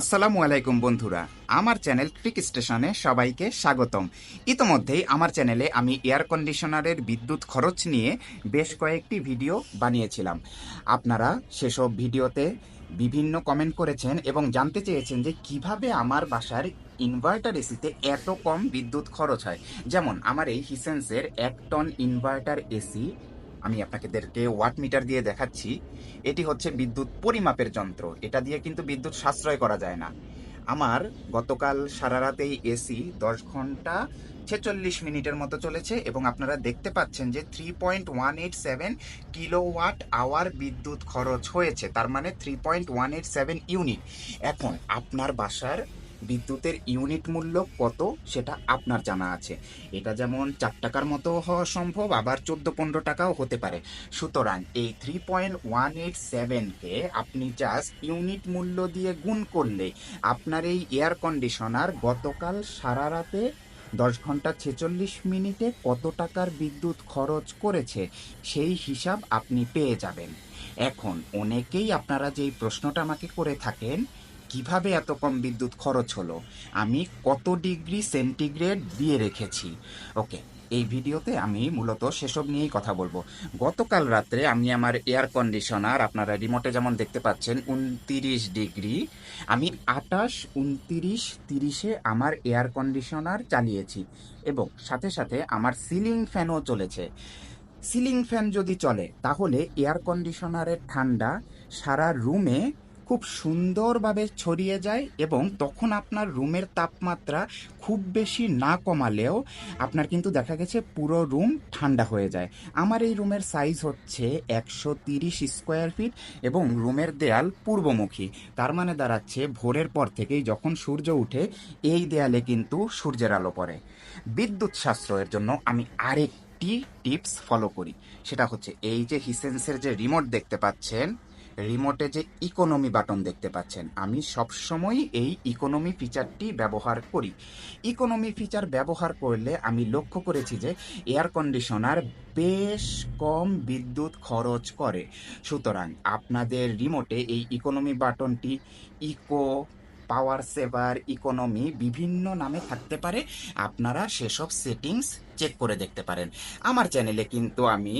আসসালামু আলাইকুম বন্ধুরা। আমার চ্যানেল ট্রিক স্টেশনে সবাইকে স্বাগতম। ইতোমধ্যেই আমার চ্যানেলে আমি এয়ার কন্ডিশনারের বিদ্যুৎ খরচ নিয়ে বেশ কয়েকটি ভিডিও বানিয়েছিলাম। আপনারা সেসব ভিডিওতে বিভিন্ন কমেন্ট করেছেন এবং জানতে চেয়েছেন যে কীভাবে আমার বাসার ইনভার্টার এসিতে এত কম বিদ্যুৎ খরচ হয়। যেমন, আমার এই হিসেন্সের এক টন ইনভার্টার এসি আমি আপনাদেরকে ওয়াট মিটার দিয়ে দেখাচ্ছি। এটি হচ্ছে বিদ্যুৎ পরিমাপের যন্ত্র। এটা দিয়ে কিন্তু বিদ্যুৎ সাশ্রয় করা যায় না। আমার গতকাল সারা রাতেই এসি দশ ঘণ্টা ছেচল্লিশ মিনিটের মতো চলেছে এবং আপনারা দেখতে পাচ্ছেন যে three point one eight seven kilowatt hour বিদ্যুৎ খরচ হয়েছে। তার মানে three point one eight seven unit এখন আপনার বাসার বিদ্যুতের ইউনিট মূল্য কত সেটা আপনার জানা আছে। এটা যেমন চার টাকার মতো হওয়া সম্ভব, আবার চোদ্দ পনেরো টাকাও হতে পারে। সুতরাং এই থ্রি পয়েন্ট ওয়ান এইট সেভেনকে আপনি জাস্ট ইউনিট মূল্য দিয়ে গুণ করলে আপনার এই এয়ার কন্ডিশনার গতকাল সারা রাতে দশ ঘণ্টা ছেচল্লিশ মিনিটে কত টাকার বিদ্যুৎ খরচ করেছে সেই হিসাব আপনি পেয়ে যাবেন। এখন অনেকেই আপনারা যেই প্রশ্নটা আমাকে করে থাকেন কীভাবে এত কম বিদ্যুৎ খরচ হলো? আমি কত ডিগ্রি সেন্টিগ্রেড দিয়ে রেখেছি? ওকে, এই ভিডিওতে আমি মূলত সেসব নিয়েই কথা বলব। গতকাল রাত্রে আমি আমার এয়ার কন্ডিশনার আপনারা রিমোটে যেমন দেখতে পাচ্ছেন, উনতিরিশ ডিগ্রি, আমি আটাশ উনতিরিশ, তিরিশে আমার এয়ার কন্ডিশনার চালিয়েছি এবং সাথে সাথে আমার সিলিং ফ্যানও চলেছে। সিলিং ফ্যান যদি চলে, তাহলে এয়ার কন্ডিশনারের ঠান্ডা সারা রুমে খুব সুন্দরভাবে ছড়িয়ে যায় এবং তখন আপনার রুমের তাপমাত্রা খুব বেশি না কমালেও আপনার কিন্তু দেখা গেছে পুরো রুম ঠান্ডা হয়ে যায়। আমার এই রুমের সাইজ হচ্ছে একশো তিরিশ স্কোয়ার ফিট এবং রুমের দেয়াল পূর্বমুখী। তার মানে দাঁড়াচ্ছে ভোরের পর থেকেই যখন সূর্য উঠে, এই দেয়ালে কিন্তু সূর্যের আলো পড়ে। বিদ্যুৎ সাশ্রয়ের জন্য আমি আরেকটি টিপস ফলো করি। সেটা হচ্ছে এই যে হিসেন্সের যে রিমোট দেখতে পাচ্ছেন রিমোটে যে ইকোনমি বাটন দেখতে পাচ্ছেন, আমি সবসময় এই ইকোনমি ফিচারটি ব্যবহার করি। ইকোনমি ফিচার ব্যবহার করলে আমি লক্ষ্য করেছি যে এয়ার কন্ডিশনার বেশ কম বিদ্যুৎ খরচ করে। সুতরাং আপনাদের রিমোটে এই ইকোনমি বাটনটি ইকো পাওয়ার সেভার ইকোনমি বিভিন্ন নামে থাকতে পারে। আপনারা সেসব সেটিংস চেক করে দেখতে পারেন। আমার চ্যানেলে কিন্তু আমি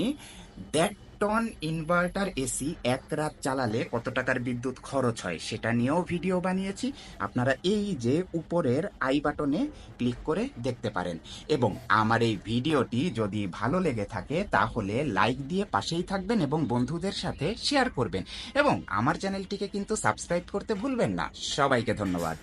দেড় টন ইনভার্টার এসি এক রাত চালালে কত টাকার বিদ্যুৎ খরচ হয় সেটা নিয়েও ভিডিও বানিয়েছি। আপনারা এই যে উপরের আই বাটনে ক্লিক করে দেখতে পারেন। এবং আমার এই ভিডিওটি যদি ভালো লেগে থাকে তাহলে লাইক দিয়ে পাশেই থাকবেন এবং বন্ধুদের সাথে শেয়ার করবেন। এবং আমার চ্যানেলটিকে কিন্তু সাবস্ক্রাইব করতে ভুলবেন না। সবাইকে ধন্যবাদ।